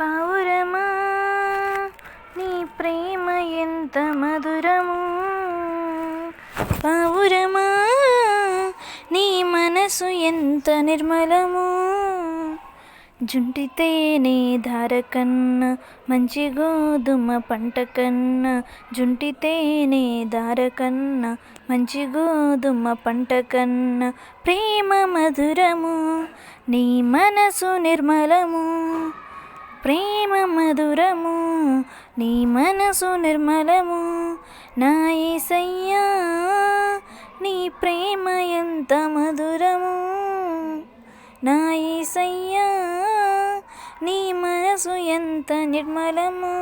పావురమా? నీ ప్రేమ ఎంత మధురము? పావురమా? నీ మనసు ఎంత నిర్మలము? జుంటితేనే ధార కన్నా మంచి గోధుమ పంట కన్నా జుంటితేనే ధార కన్నా మంచి గోధుమ పంట కన్నా ప్రేమ మధురము నీ మనసు నిర్మలము. ప్రేమ మధురము నీ మనసు నిర్మలము. నా ఏసయ్యా నీ ప్రేమ ఎంత మధురము. నా ఏసయ్యా నీ మనసు ఎంత నిర్మలము.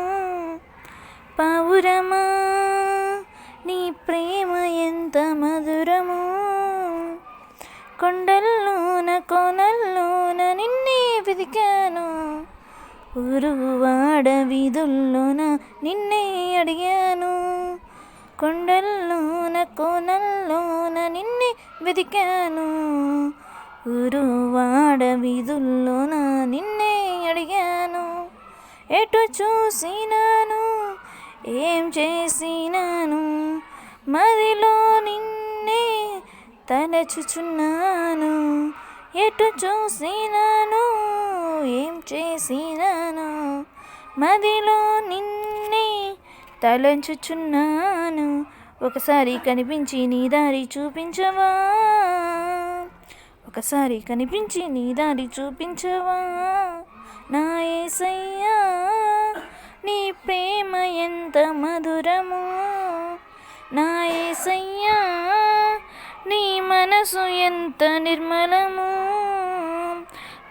పౌరమా నీ ప్రేమ ఎంత మధురము. కొండల్లోన కోనల్లోన నిన్నే వెతికాను. ఊరువాడ వీధుల్లోన నిన్నే అడిగాను కొండల్లోన కోనల్లోన నిన్నే వెతికాను ఊరువాడ వీధుల్లోన నిన్నే అడిగాను ఎటు చూసినాను ఏం చేసినాను మదిలో నిన్నే తలచుచున్నాను ఎటు చూసినాను చేసినాను? మదిలో నిన్నే తలంచుచున్నాను? ఒకసారి కనిపించి నీ దారి చూపించవా? ఒకసారి కనిపించి నీ దారి చూపించవా? నా ఏసయ్యా నీ ప్రేమ ఎంత మధురము? నా ఏసయ్యా నీ మనసు ఎంత నిర్మలము?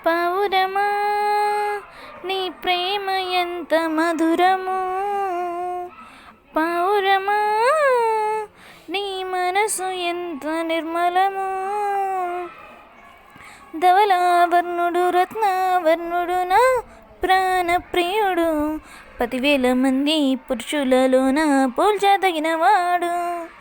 పౌరమా ప్రేమ ఎంత మధురము. పౌరమా నీ మనసు ఎంత నిర్మలము. ధవలావర్ణుడు రత్నావర్ణుడు నా ప్రాణప్రియుడు పదివేల మంది పురుషులలోన పోల్చదగినవాడు.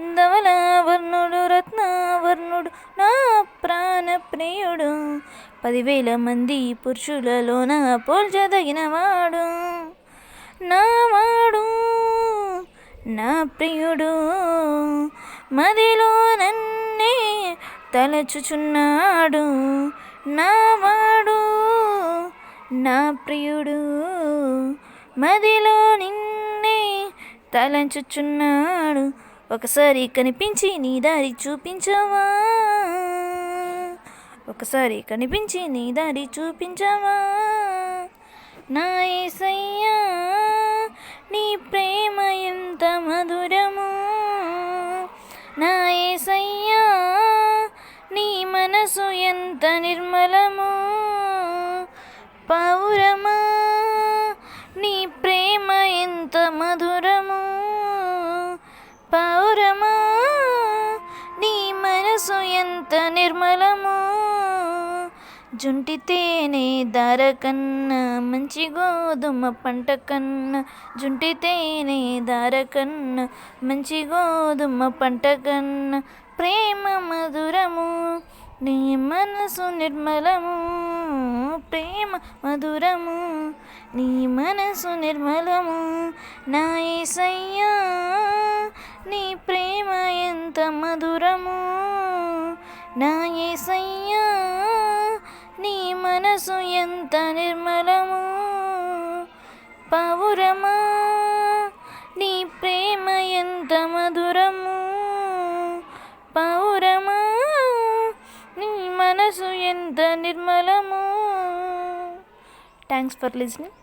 ధవలావర్ణుడు రత్నావర్ణుడు నా ప్రాణ ప్రియుడు. పదివేల మంది పురుషులలోన పోల్చదగినవాడు నావాడు నా ప్రియుడు. మదిలో నన్నే తలచుచున్నాడు నావాడు నా ప్రియుడు. మదిలో నిన్నే తలంచుచున్నాడు ఒకసారి కనిపించి నీ దారి చూపించవా? ఒకసారి కనిపించి నీ దారి చూపించవా? నా ఏసయ్యా నీ ప్రేమ ఎంత మధుర జుంటితేనే ధర కన్నా మంచి గోధుమ పంట కన్నా. జుంటితేనే ధర కన్నా మంచి గోధుమ పంట కన్నా. ప్రేమ మధురము నీ మనసు నిర్మలము. ప్రేమ మధురము నీ మనసు నిర్మలము. నా ఏసయ్యా నీ ప్రేమ ఎంత మధురము. నా ఏసయ్యా మనసు ఎంత నిర్మలము పౌరమా? నీ ప్రేమ ఎంత మధురము పౌరమా? నీ మనసు ఎంత నిర్మలము. Thanks for listening